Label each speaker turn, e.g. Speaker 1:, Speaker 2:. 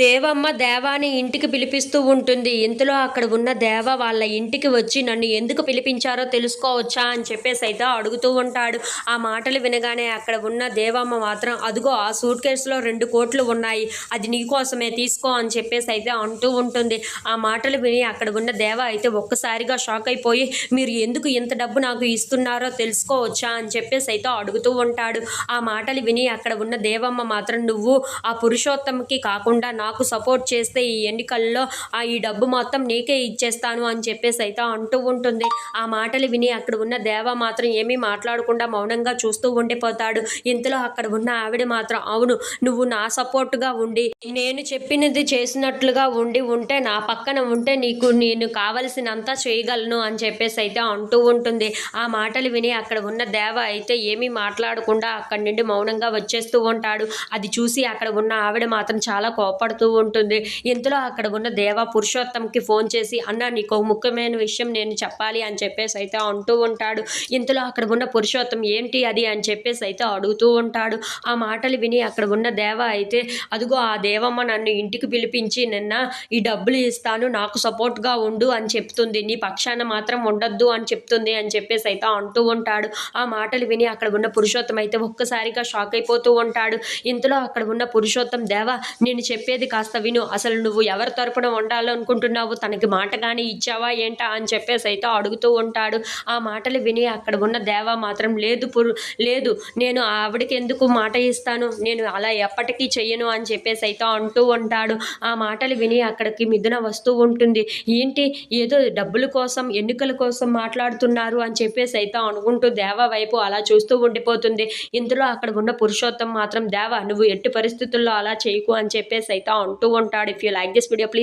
Speaker 1: దేవమ్మ దేవాని ఇంటికి పిలిపిస్తూ ఉంటుంది. ఇంతలో అక్కడ ఉన్న దేవ వాళ్ళ ఇంటికి వచ్చి నన్ను ఎందుకు పిలిపించారో తెలుసుకోవచ్చా అని చెప్పేసి అయితే అడుగుతూ ఉంటాడు. ఆ మాటలు వినగానే అక్కడ ఉన్న దేవమ్మ మాత్రం అదిగో ఆ సూట్ కేసులో రెండు కోట్లు ఉన్నాయి. అది నీకోసమే తీసుకో అని చెప్పేసి అయితే అంటూ ఉంటుంది. ఆ మాటలు విని అక్కడ ఉన్న దేవ అయితే ఒక్కసారిగా షాక్ అయిపోయి మీరు ఎందుకు ఇంత డబ్బు నాకు ఇస్తున్నారో తెలుసుకోవచ్చా అని చెప్పేసి అయితే అడుగుతూ ఉంటాడు. ఆ మాటలు విని అక్కడ ఉన్న దేవమ్మ మాత్రం నువ్వు ఆ పురుషోత్తమకి కాకుండా నాకు సపోర్ట్ చేస్తే ఈ ఎన్నికల్లో ఆ ఈ డబ్బు మొత్తం నీకే ఇచ్చేస్తాను అని చెప్పేసి అయితే అంటూ ఉంటుంది. ఆ మాటలు విని అక్కడ ఉన్న దేవ మాత్రం ఏమీ మాట్లాడకుండా మౌనంగా చూస్తూ ఉండిపోతాడు. ఇంతలో అక్కడ ఉన్న ఆవిడ మాత్రం అవును నువ్వు నా సపోర్ట్గా ఉండి నేను చెప్పినది చేసినట్లుగా ఉండి ఉంటే నా పక్కన ఉంటే నీకు నేను కావలసినంత చేయగలను అని చెప్పేసి అయితే అంటూ ఉంటుంది. ఆ మాటలు విని అక్కడ ఉన్న దేవ అయితే ఏమీ మాట్లాడకుండా అక్కడి నుండి మౌనంగా వచ్చేస్తూ ఉంటాడు. అది చూసి అక్కడ ఉన్న ఆవిడ మాత్రం చాలా కోపడుతూ ఉంటుంది. ఇంతలో అక్కడ ఉన్న దేవ పురుషోత్తంకి ఫోన్ చేసి అన్న నీకు ముఖ్యమైన విషయం నేను చెప్పాలి అని చెప్పేసి అయితే అంటూ ఉంటాడు. ఇంతలో అక్కడ ఉన్న పురుషోత్తం ఏంటి అది? అని చెప్పేసి అయితే అడుగుతూ ఉంటాడు. ఆ మాటలు విని అక్కడ ఉన్న దేవ అయితే అదిగో ఆ దేవమ్మ నన్ను ఇంటికి పిలిపించి నిన్న ఈ డబ్బులు ఇస్తాను నాకు సపోర్ట్గా ఉండు అని చెప్తుంది. నీ పక్షాన మాత్రం ఉండొద్దు అని చెప్తుంది అని చెప్పేసి అయితే అంటూ ఉంటాడు. ఆ మాటలు విని అక్కడ ఉన్న పురుషోత్తం అయితే ఒక్కసారిగా షాక్ అయిపోతూ ఉంటాడు. ఇంతలో అక్కడ ఉన్న పురుషోత్తం దేవా నేను చెప్పేది కాస్త విను. అసలు నువ్వు ఎవరి తరపున ఉండాలనుకుంటున్నావు? తనకి మాట కానీ ఇచ్చావా? ఏంటా అని చెప్పేసి అయితే అడుగుతూ ఉంటాడు. ఆ మాటలు విని అక్కడ ఉన్న దేవ మాత్రం లేదు పురు లేదు. నేను ఆవిడకి ఎందుకు మాట ఇస్తాను? నేను అలా ఎప్పటికీ చెయ్యను అని చెప్పేసి అయితే అంటూ ఉంటాడు. ఆ మాటలు విని అక్కడికి మిథున వస్తూ ఉంటుంది. ఏంటి? ఏదో డబ్బుల కోసం ఎన్నికల కోసం మాట్లాడుతున్నారు అని చెప్పేసి అయితే అనుకుంటూ దేవ వైపు అలా చూస్తూ ఉండిపోతుంది. ఇందులో అక్కడ ఉన్న పురుషోత్తం మాత్రం దేవ నువ్వు ఎట్టి పరిస్థితుల్లో అలా చేయకు అని చెప్పేసి అయితే అంటూ ఉంటాడు if you like this video please